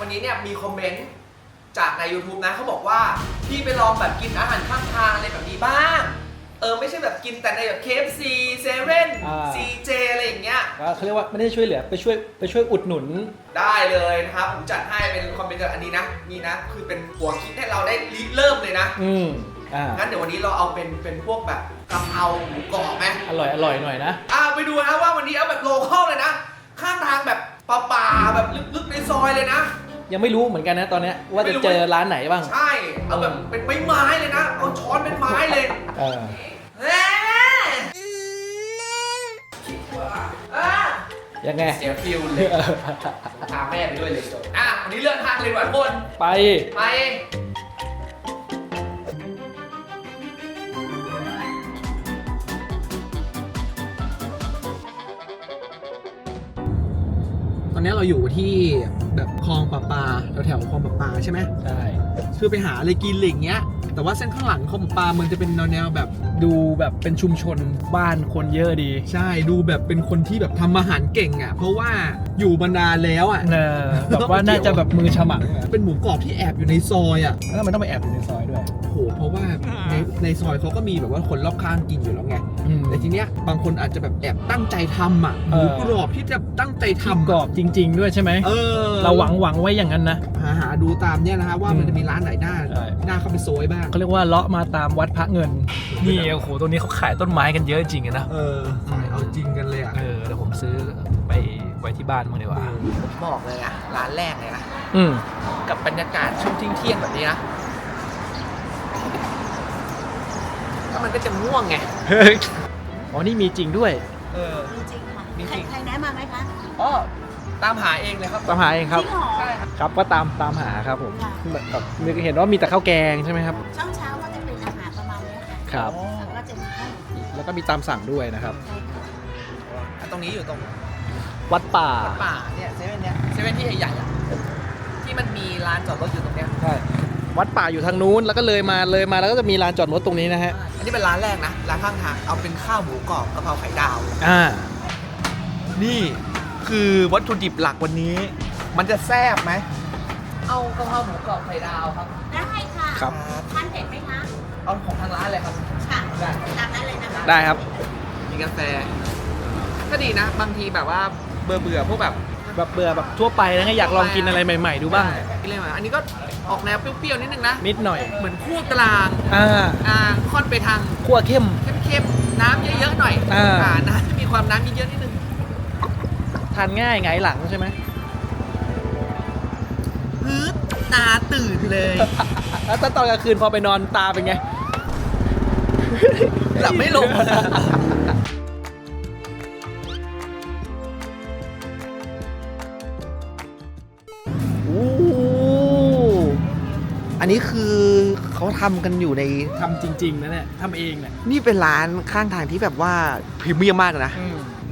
วันนี้เนี่ยมีคอมเมนต์จากใน YouTube นะเขาบอกว่า พี่ไปลองแบบกินอาหารข้างทางอะไรแบบนี้บ้าง เออ ไม่ใช่แบบกินแต่ในแบบ KFC 7อ่า CJ อะไรอย่างเงี้ย ก็เขาเรียกว่าไม่ได้ช่วยเหลือไปช่วยไปช่วยอุดหนุน ได้เลยนะครับ ผมจัดให้เป็นคอมเมนต์จากอันนี้นะ นี่นะ คือเป็นหัวคิดให้เราได้ริเริ่มเลยนะ อืมอ่างั้นเดี๋ยววันนี้เราเอาเป็นเป็นพวกแบบกะเพราหมูกรอบไหมอร่อยอร่อยหน่อยนะ อ่าไปดูนะว่าวันนี้เอาแบบโลคอลเลยนะ ข้างทางแบบป่าๆแบบลึกๆในซอยเลยนะ ยังไม่รู้เหมือนกันนะตอนเนี้ยว่าไม่จะรู้เจอร้านไหนบ้าง ใช่ เอาแบบเป็นไม้ๆเลยนะ เอาช้อนเป็นไม้เลยเออแม่อะยังไง เสียฟิลเลยพาแม่ไปด้วยเลยจบอะวันนี้เลื่อนทางเลยดีกว่าทุกคนไป ไป ตอนนี้เราอยู่ที่แบบคล องปลาปลาแถวๆคลองปลาปลาใช่ไหมใช่คือไปหาอะไรกินอะไรอย่างเงี้ย แต่ว่าเส้นข้างหลังคลองปลาปลามันจะเป็นแนวๆแบบดูแบบเป็นชุมชนบ้านคนเยอะดี ใช่ดูแบบเป็นคนที่แบบทำอาหารเก่งอะ เพราะว่าอยู่มานานแล้วอะเออแบบว่าน่าจะแบบมือฉมังอะเป็นหมูกรอบที่แอบอยู่ในซอยอะแล้วทำไมต้องไปแอบอยู่ในซอยด้วยโอ้โหเพราะว่าในในซอยเขาก็มีแบบว่าคนรอบข้างกินอยู่แล้วไงอืม แต่ทีเนี้ยบางคนอาจจะแบบแอบตั้งใจทำอะหเอมูอ กรอบที่จะตั้งใจทำทำกรอบจริง ๆ ด้วยใช่ไหม เออเราหวังหวังไว้อย่างนั้นนะ หาหาดูตามเนี่ยนะฮะว่าอืมมันจะมีร้านไหนน่าใช่น่าเข้าไปโซยบ้างเขาเรียกว่าเลาะมาตามวัดพระเงิน นี่โอ้โหตรงนี้เขาขายต้นไม้กันเยอะจริงอะนะ เออขายเอาจริงกันเลยอะเออเดี๋ยวผมซื้อไปไว้ที่บ้านมั้างดีกว่า บอกเลยอะร้านแรกเลยนะ อืมกับบรรยากาศช่วงเที่ยงๆแบบนี้นะแล้วมันก็จะง่วงไง เฮ้ย อ๋อนี่มีจริงด้วย เออจริงๆค่ะจริงๆใครใครแนะมาไหมคะอ๋อตามหาเองเลยครับ ตามหาเองครับจริงเหรอใช่ครับ ครับก็ตามตามหาครับผมค่ะแบบมีเห็นว่ามีแต่ข้าวแกงใช่ไหมครับ ช่วงเช้าก็จะเป็นอาหารประมาณนี้ค่ะครับแล้วก็จะมีข้าวแล้วก็มีตามสั่งด้วยนะครับใช่ค่ะอะตรงนี้อยู่ตรงวัดป่าวัดป่าเนี่ยเซเว่นเนี่ยเซเว่นที่ใหญ่ๆอะที่มันมีร้านจอดรถอยู่ตรงเนี้ยใช่ วัดป่าอยู่ทางนู้นแล้วก็เลยมาเลยมาแล้วก็จะมีลานจอดรถตรงนี้นะฮะอันนี้เป็นร้านแรกนะร้านข้างทางเอาเป็นข้าวหมูกรอบกะเพราไข่ดาว อ่า นี่คือวัตถุดิบหลักวันนี้ มันจะแซ่บไหมเอากะเพราหมูกรอบไข่ดาวครับได้ค่ะครับทานเผ็ดไหมคะเอาของทางร้านเลยครับค่ะได้ตามนั้นเลยนะคะได้ครับมีกาแฟก็ดีนะ บางทีแบบว่าเบื่อเบื่อๆพวกแบบ แบบเบื่อแบบทั่วไปแล้วก็อยากลองกินอะไรใหม่ ๆ ดูบ้าง กินอะไรมาอันนี้ก็ออกแนวเปรี้ยวๆนิดนึงนะ นิดหน่อย เหมือนคั่วกลางอ่า อ่าค่อนไปทางขั่วเข้ม เข้มๆน้ำเยอะๆหน่อยอ่า น้ำจะมีความน้ำเยอะๆนิดนึงทานง่ายไงายหลังใช่ไหม ฮึดตาตื่นเลยแล้วถ้าตอนกลางคืนพอไปนอนตาเป็นไง หลับไม่ลง อันนี้คือเขาทำกันอยู่ใน ทำจริง ๆ นะเนี่ยทำเองเนี่ยนี่เป็นร้านข้างทางที่แบบว่าพรีเมียมมากนะ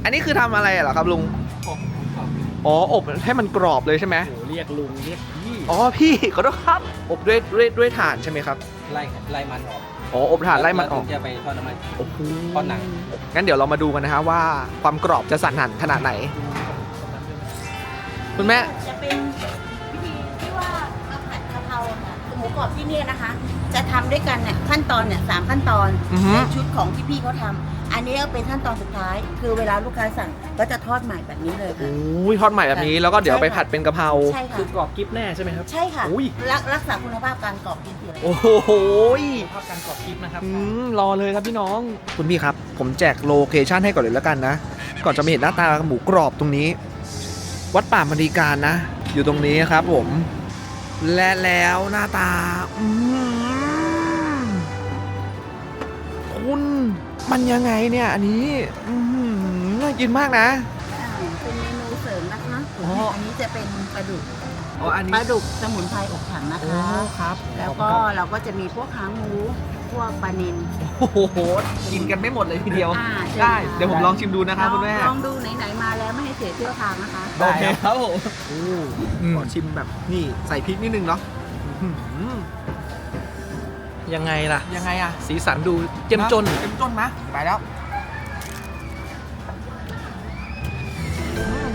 อันนี้คือทำอะไรเหรอครับลุงอ๋อ อบให้มันกรอบเลยใช่ไหมโอ้โหเรียกลุงเรียกพี่อ๋อ พี่ขอโทษครับ อบด้วยด้วยด้วยถ่านใช่ไหมครับ ไล่ไล่มันออกอ๋อ อบถ่านไล่มันออก แล้วถึงจะไปทอดน้ำมัน โอ้โหทอดหนัง งั้นเดี๋ยวเรามาดูกันนะฮะว่าความกรอบจะสั่นหันขนาดไหน คุณแม่จะเป็น หมูกรอบที่เนี่ยนะคะ จะทำด้วยกันเนี่ยขั้นตอนเนี่ยสามขั้นตอนอือฮึ ในชุดของที่พี่เขาทำอันนี้ก็เป็นขั้นตอนสุดท้าย คือเวลาลูกค้าสั่งก็จะทอดใหม่แบบนี้เลยค่ะโอ้ยทอดใหม่แบบนี้แล้วก็เดี๋ยวไปผัดเป็นกะเพรา ใช่คือค่ะกรอบกิฟแน่ใช่ไหมครับ ใช่ค่ะอุ้ย รักรักษาคุณภาพการกรอบกินเสียโอ้โหภาพการกรอบกิฟนะครับ อืมรอเลยครับพี่น้อง คุณพี่ครับ ผมแจกโลเคชั่นให้ก่อนเลยแล้วกันนะ ก่อนจะมาเห็นหน้าตาหมูกรอบตรงนี้ วัดป่ามณีการนะ อยู่ตรงนี้ครับผม และแล้วหน้าตา อืมคุณมันยังไงเนี่ย อันนี้ อืมน่ากินมากนะ อ่าเป็นเมนูเสริมนะคะ อ๋ออันนี้จะเป็นปลาดุกอ๋ออันปนี้ลาดุกสมุนไพรอบถังนะโอ้คะ ครับแล้วก็เราก็จะมีพวกหางหมู พวกปลานิล โอ้โหกินกันไม่หมดเลยทีเดียว อ่าใช่ได้ ค่ะ เดี๋ยวผมลองชิมดูนะครับคุณแม่ ลองดูไหนๆมาแล้วไม่ให้เสียเที่ยวทางนะคะ โอเคครับผมอืม ขอชิมแบบนี่ใส่พริกนิดนึงเนาะอื้อหือยังไงล่ะ ยังไงอะสีสันดูเจ้มจน เจ้มจนมะไปแล้วอืม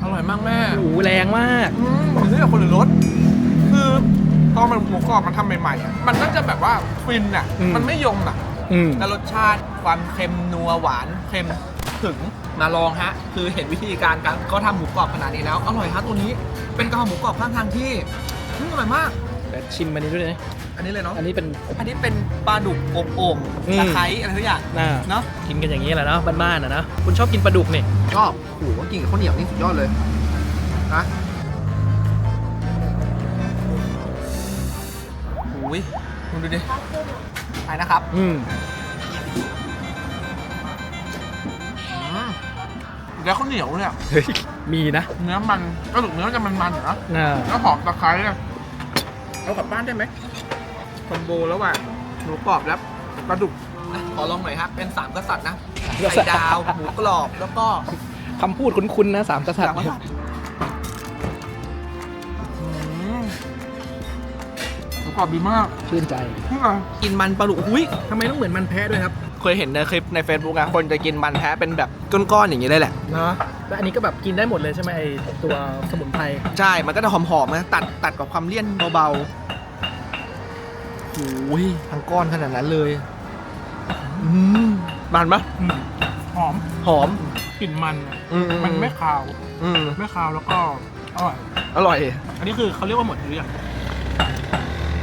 อร่อยอยมากแม่ โอ้โหแรงมาก อืมหรือคนหรือรสคือ ตอนมันหมูกรอบมันทำใหม่ๆอะมันก็จะแบบว่าฟินอะ อืม มันไม่ยมอะอืมแล้วรสชาติความเค็มนัวหวานเค็มถึงมาลองฮะ คือเห็นวิธีการการเขาทำหมูกรอบขนาดนี้แล้วอร่อยฮะตัวนี้เป็นกะเพราหมูกรอบข้างทางที่อืมอร่อยมาก แต่ชิมอันนี้ด้วยนะ อันนี้เลยเนาะอันนี้เป็น อันนี้เป็นปลาดุกอบโอ่งอืม ตะไคร้อะไรทุกอย่างน่าเนาะกินกันอย่างนี้แหละเนาะบ้านๆนะนะคุณชอบกินปลาดุกนี่ชอบโอ้โหกินกับข้าวเหนียวนี่สุดยอดเลยนะ อ้ยคุณดูดิไปนะครับอืมอืมแล้วข้าวเหนียวเนี่ยเฮ้ยมีนะเนื้อมันกระดูกเนื้อจะมันๆอยู่นะน่าแล้วหอมตะไคร้เนี่ยเอากลับบ้านได้ไหมคอมโบระหว่างหมูกรอบและปลาดุกนะขอลองหน่อยครับเป็นสามกษัตริย์นะไข่ดาวหมูกรอบแล้วก็คำพูดคุ้นๆนะสามกษัตริสามย์กษัตริย์ กรอบดีมากชื่นใจนี่ไงกินมันปลาดุกอุ้ยทำไมต้องเหมือนมันแพ้ด้วยครับ เคยเห็นในคลิปใน Facebook อะคนจะกินมันแท้เป็นแบบก้อนๆอย่างนี้เลยแหละเนาะแล้วอันนี้ก็แบบกินได้หมดเลยใช่ไหมไอตัวสมุนไพรใช่มันก็จะหอมๆนะตัดตัดกับความเลี่ยนเบาๆโอ้ยทั้งก้อนขนาดนั้นเลยอืมมันปะหอมหอมกลิ่นมันอะอืมมันไม่คาวอืมไม่คาวแล้วก็อร่อยอร่อย อันนี้คือเขาเรียกว่าหมดหรือยัง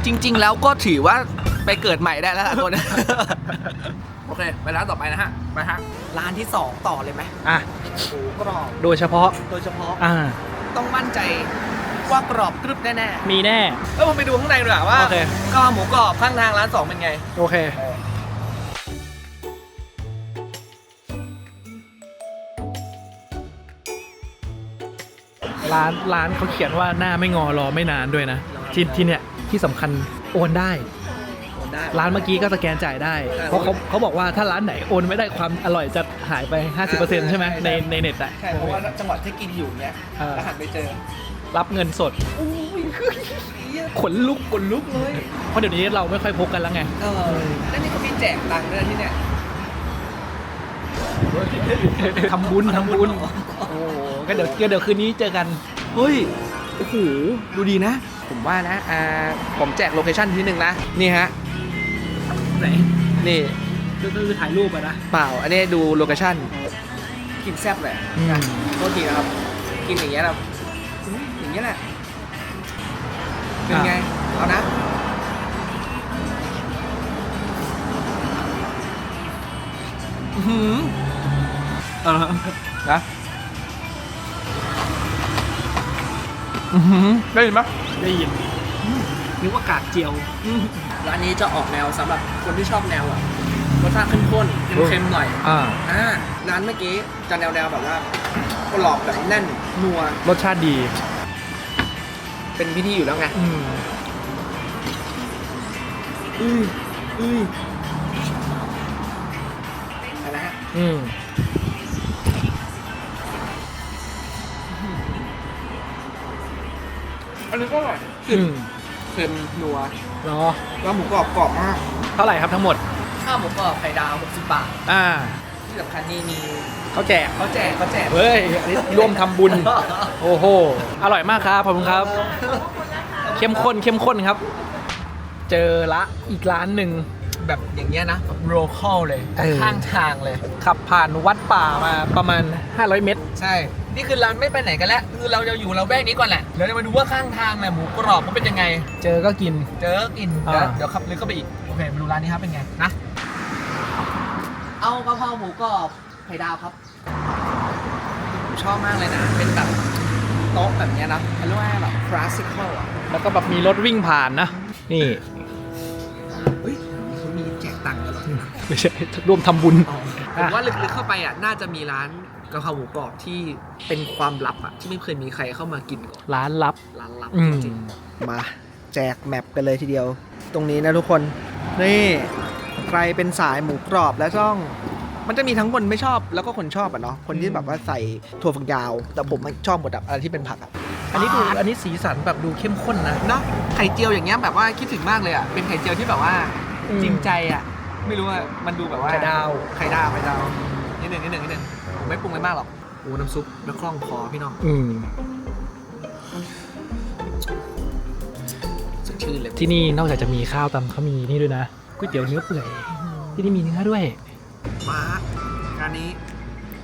จริง ๆ แล้วก็ถือว่าไปเกิดใหม่ได้แล้วล่ะตัวเนี้ย โอเค ไปร้านต่อไปนะฮะ ไปฮะ ร้านที่ 2 ต่อเลยไหมอะ หมูกรอบ โดยเฉพาะ โดยเฉพาะอ่า ต้องมั่นใจว่ากรอบกรึบแน่มีแน่ๆเออผมไปดูข้างในดีกว่าว่าโอเค ก็หมูกรอบข้างทางร้าน2เป็นไง โอเค ร้านร้านเขาเขียนว่าหน้าไม่งอรอไม่นานด้วยนะ ที่ที่เนี่ย ที่สำคัญโอนได้ได้ ร้านเมื่อกี้ก็สแกนจ่ายได้ใช่เพราะเขาเขาบอกว่าถ้าร้านไหนโอนไม่ได้ความอร่อยจะหายไป 50%ใช่ไหมในในเน็ตอะใช่เพราะว่าจังหวัดที่กินอยู่เนี้ยเออแล้วหันไปเจอรับเงินสดขนลุกขนลุกเลยเพราะเดี๋ยวนี้เราไม่ค่อยพกกันแล้วไง เออแล้วนี่เขามีแจกตังค์ด้วยนะที่เนี่ยทำบุญทำบุญ โอ้โหก็เดี๋ยวเดี๋ยวคืนนี้เจอกัน เฮ้ย โอ้โห ดูดีนะ ผมว่านะอ่าผมแจกโลเคชั่นที่หนึ่งนะ นี่ฮะ ไหนนี่ก็คือถ่ายรูปอะนะเปล่า อันนี้ดูโลเคชั่นกินแซ่บเลยอืมโทษทีนะครับ กินอย่างเงี้ยนะอุ๊ยอย่างเงี้ยแหละ เป็นไง เอานะ อื้อหือเออนะ อือหือได้ยินไหม ได้ยินนึกว่ากากเจียวร้านนี้จะออกแนวสำหรับคนที่ชอบแนวแบบรสชาติเข้มข้นเค็มๆหน่อยอ่าอ่าร้านเมื่อกี้จะแนวแนวๆแบบว่ากรอบแบบแน่นนัวรสชาติดี เป็นพิธีอยู่แล้วไงอืมอืออือไปนะฮะอืม อร่อยอืม เค็มนัวเนาะแล้วหมูกรอบกรอบมากเท่าไหร่ครับทั้งหมด ข้าวหมูกรอบไข่ดาว60บาทอ่าที่สำคัญนี่มีเขาแจกเขาแจกเขาแจกเฮ้ยอันนี้ร่วมทำบุญ โอ้โห อร่อยมากครับ ขอบคุณครับ เข้มข้นเข้มข้นครับ เจอละอีกร้านหนึ่ง แบบอย่างเงี้ยนะโลคอลเลย เออ ข้างทางเลย ขับผ่านวัดป่ามาประมาณ 500 เมตร ใช่ นี่คือร้านไม่ไปไหนกันแล้ว คือเราจะอยู่เราแวกนี้ก่อนแหละ เดี๋ยวจะมาดูว่าข้างทางเนี่ยหมูกรอบเขาเป็นยังไง เจอก็กิน เจอกิน เดี๋ยวอ่า เดี๋ยวขับลึกเข้าไปอีก โอเค มาดูร้านนี้ครับเป็นไงนะ เอากะเพราหมูกรอบไข่ดาวครับผมชอบมากเลยนะ เป็นแบบโต๊ะแบบเนี้ยนะเขาเรียกว่าแบบคลาสสิคอลอะแล้วก็แบบมีรถวิ่งผ่านนะ นี่เฮ้ยเขามีแจกตังค์กันเหรอ ไม่ใช่ร่วมทำบุญ ผมว่าลึกๆเข้าไปอะ น่าจะมีร้าน กะเพราหมูกรอบที่เป็นความลับอะที่ไม่เคยมีใครเข้ามากินก่อนร้านลับ ร้านลับอืจมริงมาแจกแมปกันเลยทีเดียว ตรงนี้นะทุกคน นี่ใครเป็นสายหมูกรอบแล้วต้อง มันจะมีทั้งคนไม่ชอบแล้วก็คนชอบอะเนาะคนที่แบบว่าใส่ถั่วฝักยาว แต่ผมไม่ชอบหมดอะอะไรที่เป็นผักอะอันนี้ดูอันนี้สีสันแบบดูเข้มข้นนะๆเนาะไข่เจียวอย่างเงี้ยแบบว่าคิดถึงมากเลยอะเป็นไข่เจียวที่แบบว่าอืมจริงใจอะไม่รู้ว่ามันดูแบบว่าไข่ดาว ไข่ดาวไข่ดาว นิดหนึ่งนิดหนึ่งนิดหนึ่งผมไม่ปรุงไม่มากหรอกโอ้น้ำซุปแล้วคล่องคอพี่น้องอืมสดชื่นเลยที่นี่นอกจากจะมีข้าวตำเขามีนี่ด้วยนะก๋วยเตี๋ยวเนื้อเปื่อยที่นี่มีเนื้อด้วย มาการนี้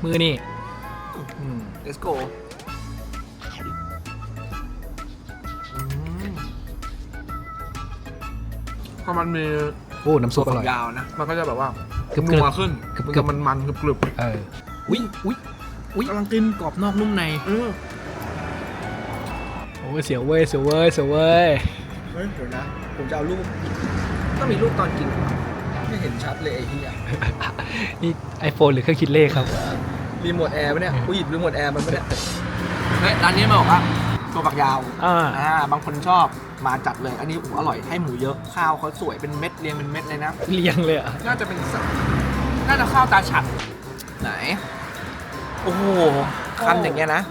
มือนี่อืม let's go อืมพอมันมีโอ้น้ำซุปอร่อยยาวนะ มันก็จะแบบว่ากรึบๆนัวขึ้นกรึบๆ มันจะมันมันๆกรึบเอออุ้ยอุ้ยอุ้ยกำลังกินกรอบนอกนุ่มในเออโอ้ยเสียวเว้ยเสียวเว้ยเสียวเว้ยเฮ้ยเดี๋ยวนะ ผมจะเอารูปต้องมีรูปตอนกินเหรอไม่เห็นชัดเลยไอ้เหี้ยนี่ไอโฟนหรือเครื่องคิดเลขครับรีโมทแอร์ปะเนี่ยกูหยิบรีโมทแอร์มันปะเนี่ยเฮ้ยร้านนี้มาบอกว่าตัวฝักยาวอ่าอ่าบางคนชอบมาจัดเลย อันนี้โอ้โหอร่อยให้หมูเยอะข้าวเขาสวยเป็นเม็ดเรียงเป็นเม็ดเลยนะเรียงเลยอะน่าจะเป็นสัก น่าจะข้าวตาฉัดไหน โอ้โหคำอย่างเงี้ยนะ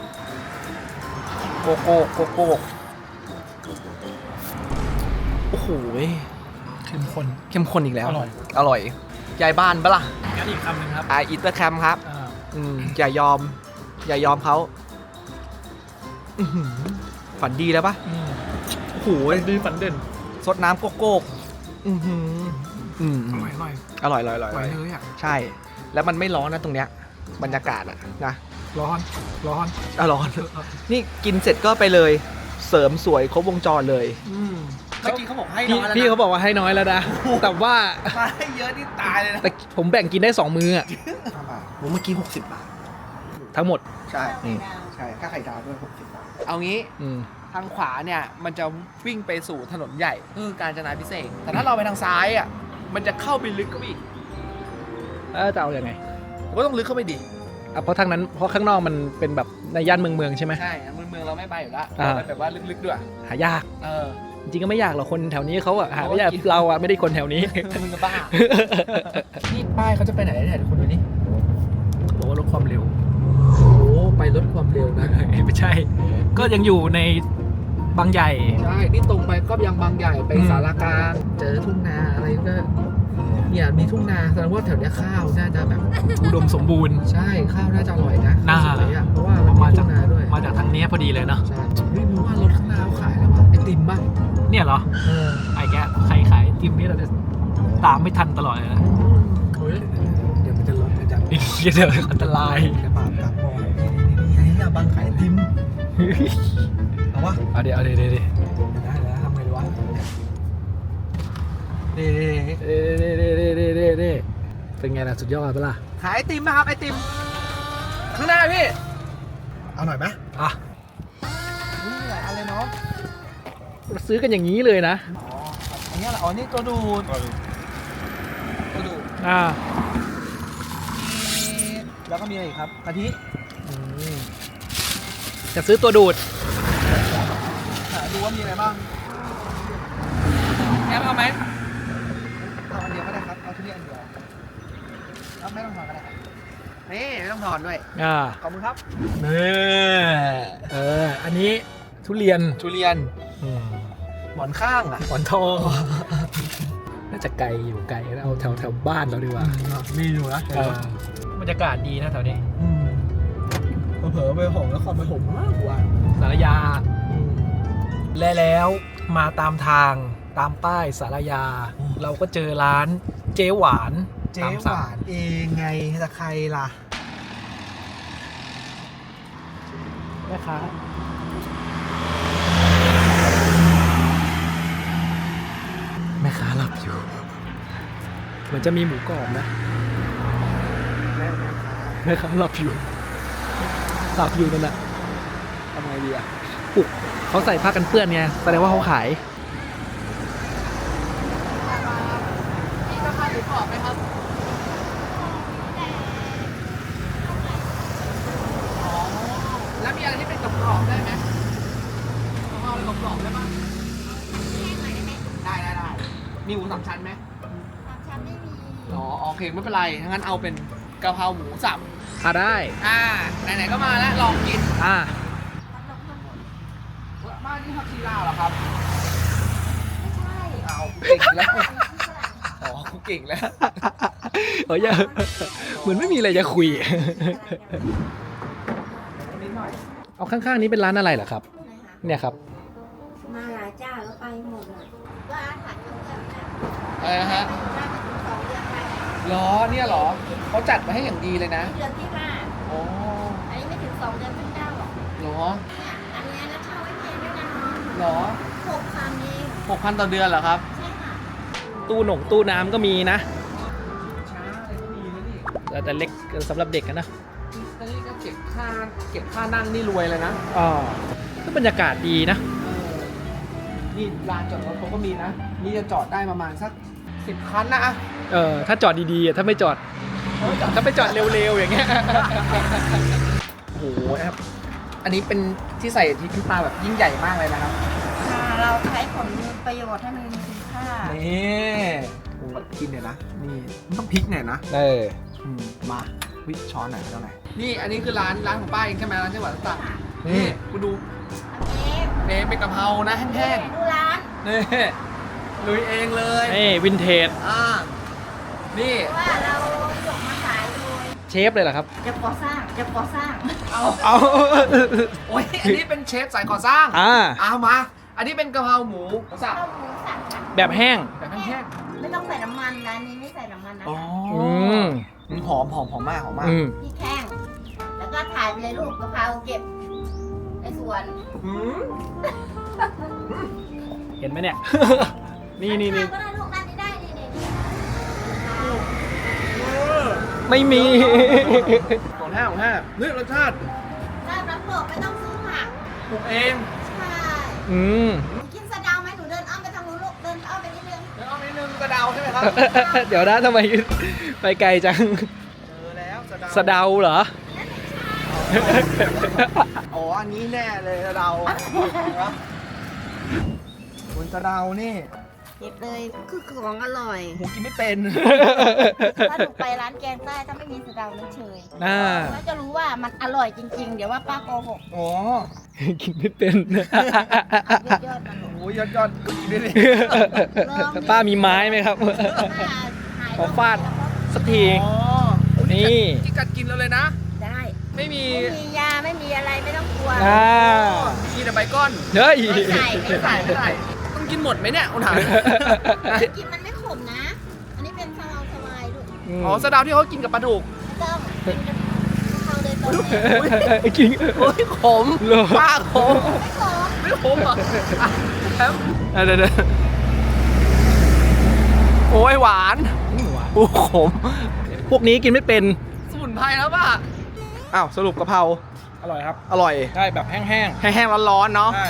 โกโก้โกโก้โอ้โหเข้มข้น เข้มข้นอีกแล้ว อร่อย อร่อยยายบ้านปะล่ะงั้นอีกคำหนึ่งครับอ่าอิตเตอร์แคมครับ อ่าอืมอย่ายอม อย่ายอมเขาอื้อหือฝันดีแล้วปะอืมโอ้โหดีฝันเด่นซดน้ำโกโก้อือหือ อืมอร่อยอร่อยอร่อยอร่อยอร่อยอร่อยเลยอะใช่ แล้วมันไม่ร้อนนะตรงเนี้ยบรรยากาศอะนะร้อนร้อนอะร้อน นี่กินเสร็จก็ไปเลย เสริมสวยครบวงจรเลยอืมเมื่อกี้เขาบอกให้พี่น้อยแล้วนะพี่เขาบอกว่าให้น้อยแล้วนะแต่ว่าถ้าให้เยอะนี่ตายเลยนะแต่ผมแบ่งกินได้สองมืออะผมเมื่อกี้60บาท ทั้งหมด ใช่ อืม ใช่ค่าไข่ดาวด้วย60บาท เอางี้อืม ทางขวาเนี่ยมันจะวิ่งไปสู่ถนนใหญ่คือการจนาพิเศษกแต่ถ้าเราไปทางซ้ายอะ มันจะเข้าไปลึกเข้าไปอีกเออจะเอาอย่างไงก็ต้องลึกเข้าไปดิอะเพราะทางนั้นเพราะข้างนอกมันเป็นแบบในย่านเมืองเมืองๆใช่ไหม ใช่เมืองเมืองเราไม่ไปอยู่แล้วอ่า เราไปแบบว่าลึกๆด้วย หายากเออ จริงๆก็ไม่อยากหรอกคนแถวนี้เขาอะหาเขาไม่อยากกินเราอะไม่ได้คนแถวนี้ มึงกับบ้า นี่ป้ายเขาจะไปไหนเนี่ยคนดูนี่บอกว่าลดความเร็ว โอ้ไปลดความเร็วนะ ไม่ใช่ ก็ยังอยู่ใน บางใหญ่ ใช่นี่ตรงไปก็ยังบางใหญ่ไปอืม สารกลางเจอทุ่งนาอะไรก็เนี่ยมีทุ่งนาแสดงว่าแถวเนี้ยข้าวน่าจะแบบอุดมสมบูรณ์ ใช่ข้าวน่าจะอร่อยนะน่าข้าวสวยอะเพราะว่ามันมีมาจากทุ่งนาด้วยมาจากทางเนี้ยพอดีเลยเนาะใช่เฮ้ยมึงว่ารถข้างหน้าเขาขายแล้ววะไอติมป่ะเนี่ยเหรอเออไอ้แกใครขายติมนี่เราจะตามไม่ทันตลอดเลยนะเฮ้ยเดี๋ยวมันจะลดมันจะไอ้เหี้ยเดี๋ยวอันตรายจะบาปกลับมองนี่นี่นี่ไงเนี่ยบางขายไอติมเอาวะเอาเดี๋ยวเอาเดี๋ยวเดี๋ยวเดี๋ยวเดี๋ยวนะเดี๋ยวนะทำไงดีวะนี่นี่นี่ เดี๋ยวเดี๋ยวเดี๋ยวเดี๋ยวเดี๋ยวเดี๋ยวเป็นไงล่ะสุดยอดปะล่ะขายไอติมนะครับไอติม ข้างหน้าพี่ เอาหน่อยไหมอะนี่หลายอันเลยเนาะเราซื้อกันอย่างนี้เลยนะ อ๋อ อันนี้เหรออ๋อ นี่ตัวดูดตัวดูดอ่า แล้วก็มีอะไรอีกครับกะทิจะซื้อตัวดูดหา ดูว่ามีอะไรบ้างแอมเอาไหมเอาอันเดียวก็ได้ครับ เอาทุเรียนอันเดียวเอาไม่ต้องถอนก็ได้ครับนี่ไม่ต้องถอนด้วย อ่าขอบคุณครับนี่เออ อันนี้ทุเรียนทุเรียน อืมหมอนข้างอะหมอนทองน่าจะไกลอยู่ไกลแล้วเอาแถวแถวบ้านเราดีกว่ามีอยู่นะเออบรรยากาศดีนะแถวนี้ เผลอๆไปหงแล้วครไปหงมากกว่าสารยา และแล้วมาตามทางตามป้ายสารยา เราก็เจอร้านเจ๊หวานเจ๊ตามหสั่งวานเองไงจะใครล่ะแม่ค้าแม่ค้าหลับอยู่ เหมือนจะมีหมูกรอบนะแม่ค้าหลับอยู่หลับอยู่นั่นน่ะทำไงดีอะ ปลุกเขาใส่ผ้ากันเปื้อนไงแสดงว่าเขาขายแล้วมีอะไรที่เป็นกรอบๆได้ไหมเอาอะไรกรอบๆได้บ้างได้ได้ได้มีหมูสามชั้นไหมสามชั้นไม่มีอ๋อโอเคไม่เป็นไรงั้นเอาเป็นกะเพราหมูสับอะได้ อ่าไหนๆก็มาแล้วลองกิน อะบ้า นที่ฮักชีลาวเหรอครับไม่ใช่เอาเก่งแล้วอ๋อกูเก่งแล้วเอออย่าเหมือนไม่มีอะไรจะคุยเอาข้างๆนี้เป็นร้านอะไรเหรอครับ นะคะเนี่ยครับมาหลายเจ้าแล้วไปหมดเลยว่าอาหารเขาเกิดนะอะไรนะฮะได้ไปถึงสองเดือนไปหรอเนี่ยหรอเขาจัดมาให้อย่างดีเลยนะ เดือนที่ห้าโอ้อันนี้ไม่ถึงสองเดือนเพิ่งเจ้าหรอกหรอเนี่ หรอหกพันเองหกพันต่อเดือนเหรอครับ ใช่ค่ะ ตู้หนงตู้น้ำก็มีนะ ช้าอะไรก็มีนะนี่แต่แต่เล็กสำหรับเด็กอะนะอันนี้ก็เก็บค่าเก็บค่านั่งนี่รวยเลยนะอ๋อก็บรรยากาศดีนะ เออนี่ลานจอดรถเขาก็มีนะ นี่จะจอดได้ประมาณสักสิบคันนะอะเออถ้าจอดดีๆอะถ้าไม่จอดถ้าไปจอดเร็วๆอย่างเงี้ย โอ้โหนะครับ อันนี้เป็นที่ใส่ที่ขึ้นมาแบบยิ่งใหญ่มากเลยนะครับค่ะเราใช้ผลประโยชน์ให้มันมีคุณค่า นี่โอ้กินหน่อยนะ นี่มันต้องพริกหน่อยนะเอออืมมาวิช้อนหน่อยเท่าไหร่นี่อันนี้คือร้านร้านของป้าเองใช่ไหมร้านจังหวัดต่างๆนี่คุณดูอันนี้เนเป็นกะเพรานะแห้งดูร้านๆนี่ลุยเองเลยนี่วินเทจอ่านี่ว่าเราจบมาขายโดยเชฟเลยเหรอครับ จะก่อสร้างจะก่อสร้างเอาเอาโอ้ยอันนี้เป็นเชฟสายก่อสร้างอ่า เอามา อันนี้เป็นกะเพราหมูสับข้าวหมูสับค่ะแบบแห้ง แบบแห้งไม่ต้องใส่น้ำมันร้านนี้ไม่ใส่น้ำมันนะๆอ๋อคะอืมหอมหอมหอมมากหอมมากอืมพี่แข้งแล้วก็ถ่ายไปเลยลูกกะเพราเก็บในสวนอืมเห็นไหมเนี่ย นี่นี่นี่ก็ได้ลูกด้านนี้ได้นี่นี่ไม่มี ของห้าของห้านี่รสชาติ ได้รับโลกไม่ต้องซื้อผักปลูกเองใช่ อืมหนูกินสะเดาไหมหนูเดินอ้อมไปทางนู้นลูกเดินอ้อมไปนิดนึงแล้วเอานิดนึงกระเดาใช่ไหมครับเดี๋ยวนะทำไมไปไกลจังเจอแล้วสะเดาสะเดาเหรอ อ๋ออันนี้แน่เลยสะเดาคุณสะเดานี่ เก็บเลยคือของอร่อยหมูกินไม่เป็น ถ้าหนูไปร้านแกงใต้ถ้าไม่มีสะเดานั่นเฉยน่า แล้วจะรู้ว่ามันอร่อยจริง ๆ เดี๋ยวว่าป้าโกหกอ๋อกินไม่เป็นเอายอดๆมันลูกโอ้ยยอดยอดก็กินได้เลยป้ามีไม้ไหมครับหน้าหายขอฟาด สักที อ๋อนี่ ที่กัดกินแล้วเลยนะ ได้ไม่มีไม่มียาไม่มีอะไรไม่ต้องกลัวอ่า มีแต่ใบก้อน เฮ้ย ไม่ใส่ไม่ใส่ไม่ได้ต้อง กินหมดไหมเนี่ยคุณถามกินมันไม่ขมนะ อันนี้เป็นสลาวสวายลูกอ๋อสะเดาที่เขากินกับปลาดุกไม่ต้องเป็นกะเพราเลยตรงนี้กิน โอ้ยขมเหรอ ป้าขมไม่ขมไม่ขมเหรอะแอมอะเดี๋ยวเดี๋ยวโอ้ยหวานโอ้ขม พวกนี้กินไม่เป็น สมุนไพรแล้วป่ะอ้าวสรุปกะเพราอร่อยครับ อร่อย ได้แบบแห้งแห้งๆร้อนๆเนาะๆใช่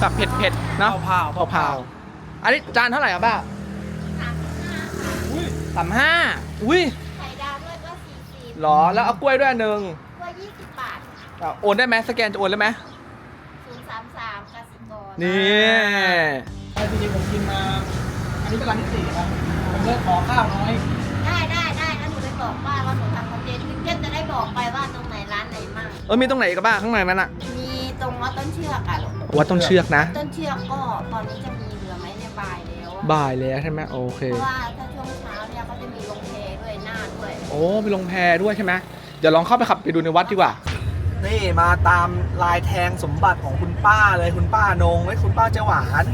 แบบเผ็ดๆเนาะเผาๆเผาๆอันนี้จานเท่าไหร่ครับป้าสามห้าอุ้ยไข่ดาวด้วยก็สี่สิบหรอ แล้วเอากล้วยด้วยอันหนึ่งก็ยี่สิบบาทอะโอนได้ไหมสแกนจะโอนได้ไหมศูนย์สามสามกสิกรนี่ใช่จริงๆผมกินมาอันนี้เป็นร้านที่สี่ครับผมเลยขอข้าวน้อยได้ได้ได้แล้วหนูไปบอกป้าว่าหนูทำคอนเทนต์เพื่อนจะได้บอกไปว่าตรงไหนร้านไหนมั่งเออมีตรงไหนกันบ้างข้างในนั้นอะมีตรงวัดต้นเชือกอะลูก วัดต้นเชือกนะ ต้นเชือกก็ตอนนี้จะมีเหลือไหมในยบ่ายแล้วอะบ่ายแล้วใช่ไหมโอเค เพราะว่าถ้าช่วงเช้าเนี่ยเขาจะมีลงเพด้วยหน้าด้วยโอ้มีลงแพด้วยใช่ไหมเดี๋ยวลองเข้าไปขับไปดูในวัดดีกว่า นี่มาตามลายแทงสมบัติของคุณป้าเลยคุณป้านงไว้ยคุณป้าเจ้าหวาน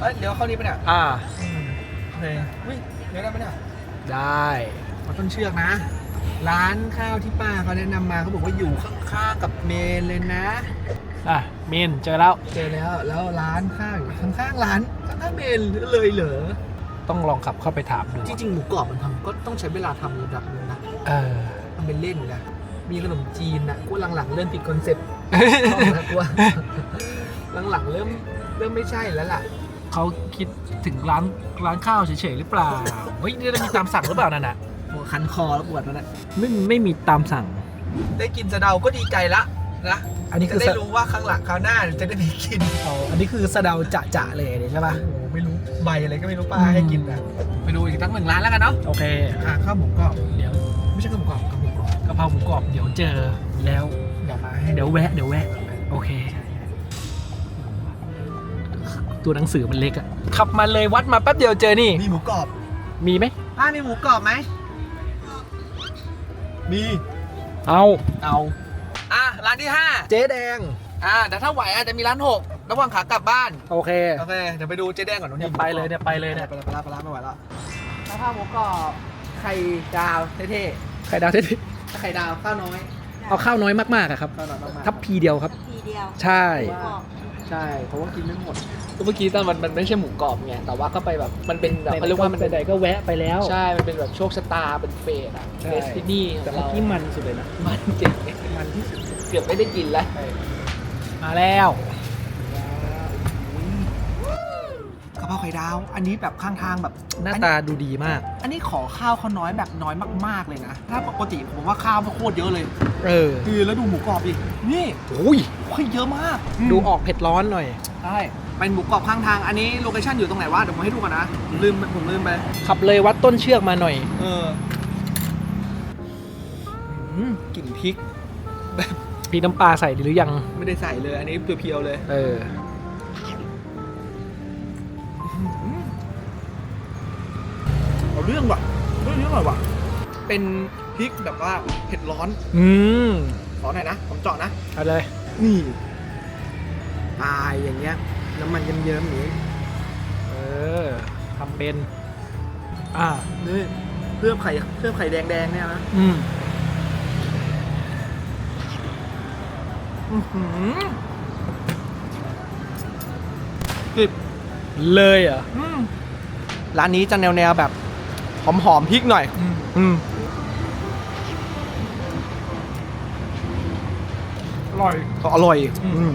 เอ้ยเดี๋ยวเข้านี้ไปเนี่ยอ่าโอเคอุ้ยเดี๋ยวได้ไหมเนี่ย ได้มาต้นเชือกนะ ร้านข้าวที่ป้าเขาแนะนำมาเขาบอกว่าอยู่ข้างๆกับเมนเลยนะ อะเมนเจอแล้ว เจอแล้วแล้วร้านข้างอยู่ข้างๆร้านข้างๆเมนเลยเหรอต้องลองขับเข้าไปถามดูจริงๆหมูกรอบมันทำก็ต้องใช้เวลาทำระดับหนึงนะเออทำเป็นเล่นนะมีขนมจีนนะกูว่าหลังๆเริ่มติดคอนเซ็ปต์ ชอบแล้วกูว่าหลังๆเริ่มเริ่มไม่ใช่แล้วล่ะ เขาคิดถึงร้านร้านข้าวเฉยๆหรือเปล่า เฮ้ยนี่มีตามสั่งหรือเปล่านั่นน่ะหัวคันคอแล้วปวดแล้วนะไม่ไม่มีตามสั่ง ได้กินสะเดาก็ดีใจละ นะอันนี้จะคือได้สะรู้ว่าข้างหลังคราวหน้าจะได้ไปกินอ๋ออันนี้คือสะเดาจะจะเลยใช่ป่ะ โอ้โหไม่รู้ใบอะไรก็ไม่รู้ป้าให้กินนะไปดูอีกทั้งหนึ่งร้านแล้วกันเนาะโอเค อะข้าวหมูกรอบเดี๋ยวไม่ใช่ข้าวหมูกรอบข้าวหมูกรอบกะเพราหมูกรอบเดี๋ยวเจอแล้ว เดี๋ยวมาให้เดี๋ยวแวะเดี๋ยวแวะ โอเค ตัวหนังสือมันเล็กอะขับมาเลยวัดมาแป๊บเดียวเจอนี่ มีหมูกรอบมีไหม ป้ามีหมูกรอบไหมมีเอาเอาอะ ร้านที่ห้าเจ๊แดง อ่าแต่ถ้าไหวอาจจะมีร้านหกระหว่างขากลับบ้านโอเคโอเคเดี๋ยวไปดูเจ๊แดงก่อนเนี่ยไปเลยเนี่ยไปเลยเนี่ยไปแล้วไปแล้วไปแล้วไม่ไหวแล้วข้าวหมูกรอบไข่ดาวเท่ไข่ดาวเท่ๆไข่ดาวข้าวน้อยๆเอาข้าวน้อยมากๆอะครับข้าวน้อยมากๆทัพพีเดียวครับ ทีเดียวใช่หมูกรอบใช่เพราะว่ากินไม่หมด เมื่อกี้ตอนมันมันไม่ใช่หมูกรอบไงแต่ว่าก็ไปแบบมันเป็นแบบเขาเรียกว่ามันเป็นใดๆก็แวะไปแล้ว ใช่ มันเป็นแบบโชคชะตาเป็นเฟสอะใช่ เดสตินีขแต่องเมื่อเรากี้มันสุดเลยนะมันจริงมันที่สุดเกือบไม่ได้กินแล้วมาแล้วกะเพราไข่ดาว อันนี้แบบข้างทางแบบหน้าตาดูดีมาก อันนี้ขอข้าวเขาน้อยแบบน้อยมาก ๆ เลยนะ ถ้าปกติผมว่าข้าวมันโคตรเยอะเลย เออ คือแล้วดูหมูกรอบดินี่โอ้ยโอ้ยเยอะมาก ดูออกเผ็ดร้อนหน่อย ใช่เป็นหมูกรอบข้างทาง อันนี้โลเคชั่นอยู่ตรงไหนวะ เดี๋ยวผมให้ดูก่อนนะผมลืมผมลืมไป ขับเลยวัดต้นเชือกมาหน่อย เอออืมกลิ่นพริก พี่น้ำปลาใส่ดีหรือยัง ไม่ได้ใส่เลย อันนี้เพียวๆเลยเออ เอาเรื่องว่ะเรื่องนี้อร่อยว่ะ เป็นพริกแบบว่าเผ็ดร้อน อืมขอหน่อยนะ ผมเจาะนะ เอาเลย นี่ตายอย่างเงี้ย น้ำมันเยิ้มๆอย่างนี้เออทำเป็น อ่านี่เคลือบไข่เคลือบไข่แดงๆเนี่ยนะ อืม อื้อหือกริบเลยเหรออืมร้านนี้จะแนวๆแบบหอมๆพริกหน่อยอืมอืมอร่อยก็อร่อย อืม อืม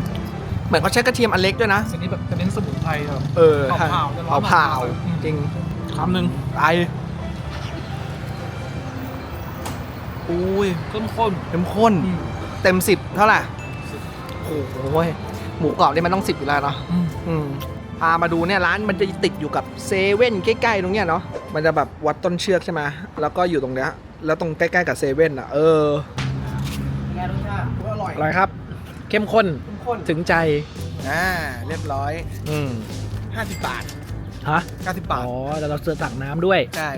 เหมือนเขาใช้กระเทียมอันเล็กด้วยนะอันนี้แบบจะเน้นสมุนไพรแบบ เออเผาๆจะร้อนเผาอืม ๆจริง คำหนึ่งไปอุ้ยเข้มข้นเข้มข้น อืมเต็มสิบเท่าไหร่ โอ้โหหมูกรอบนี่มันต้องสิบอยู่แล้วเนาะอืมอืมพามาดูเนี่ยร้านมันจะติดอยู่กับเซเว่นใกล้ๆตรงเนี้ยเนาะมันจะแบบวัดต้นเชือกใช่ไหมแล้วก็อยู่ตรงเนี้ยแล้วตรงใกล้ๆกับเซเว่นอะเออไงรสชาติอร่อยอร่อยครับเข้มข้นเข้มข้นถึงใจอ่าเรียบร้อย อืม50บาทฮะ90บาอ๋ทอแล้วเราเจอสั่งน้ำด้วยใช่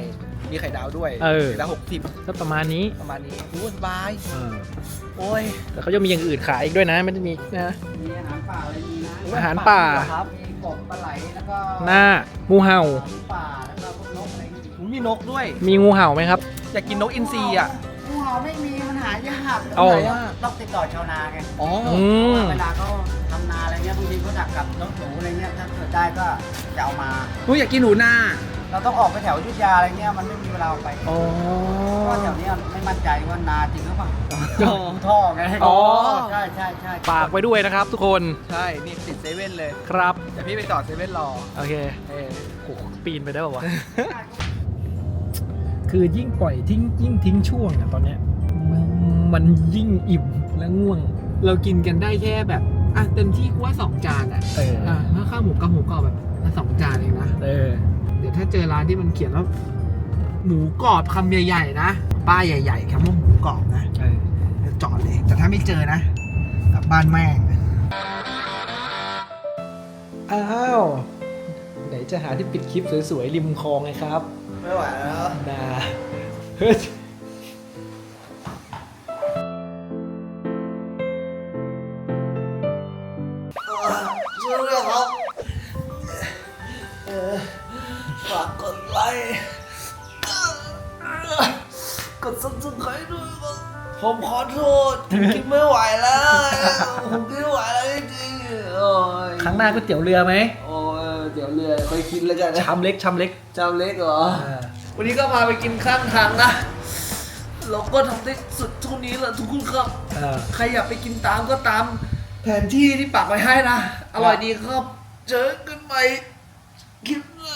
มีไข่ดาวด้วยเออ ไข่ดาว60ก็ประมาณนี้ประมาณนี้รู้สบาย เออโอ้ยแต่เขาจะมีอย่างอื่นขายอีกด้วยนะไม่ได้มีนะ มีอาหารป่าอะไรมีนะอาหารป่า ครับมีกบปลาไหลแล้วก็หน้างูเห่า หมูป่าแล้วก็พวกนกอะไรอย่างงี้มีนกด้วย มีงูเห่าไหมครับ อยากกินนกอินทรีอะ งูเห่าไม่มีมันหายากเอาไหนอะต้องติดต่อชาวนาไงอ๋ออืม เวลาเขาทำนาอะไรเงี้ยบางทีเขาดักกับนกหนูอะไรเงี้ยถ้าเกิดได้ก็จะเอามา กูอยากกินหนูนา เราต้องออกไปแถวอยุทธยาอะไรเงี้ยมันไม่มีเวลาออกไปอ๋อเพราะว่าแถวเนี้ยไม่มั่นใจว่านาจริงหรือเปล่าอ๋อท่อไงอ๋อ ใช่ใช่ใช่ฝากไว้ด้วยนะครับทุกคนใช่ นี่ติดเซเว่นเลย ครับเดี๋ยวพี่ไปต่อเซเว่นรอ โอเคเออโหปีนไปได้ป่าวะ คือยิ่งปล่อยทิ้งยิ่งทิ้งช่วงอะตอนเนี้ยมันมันยิ่งอิ่มและง่วง เรากินกันได้แค่แบบ อะเต็มที่กูว่าสองจานอะเอออะแล้วข้าวหมูกับหมูกรอบแบบสองจานเองนะ เออ เดี๋ยวถ้าเจอร้านที่มันเขียนว่าหมูกรอบคำใหญ่ๆนะป้ายใหญ่ๆคำว่าหมูกรอบนะเออเดี๋ยวจอดเลย แต่ถ้าไม่เจอนะกลับบ้านแม่งอ้าวไหนจะหาที่ปิดคลิปสวยๆริมคลองไงครับ ไม่ไหวแล้วนาเฮ้ยช่วย ผมขอโทษกินไม่ไหวแล้วผมกินไม่ไหวแล้วจริงๆโอ้ยครั้งหน้าก๋วยเตี๋ยวเรือไหมโอ้ยเดี๋ยวเรือค่อยคิดแล้วกันนะชามเล็กชามเล็กจำเล็กเหรอ อ่าวันนี้ก็พาไปกินข้างทางนะ เราก็ทำได้สุดเท่านี้แหละทุกคนครับ อ่า ใครอยากไปกินตามก็ตามแผนที่ที่ปักไว้ให้นะ อร่อยดีครับ เจอกันใหม่คลิปหน้า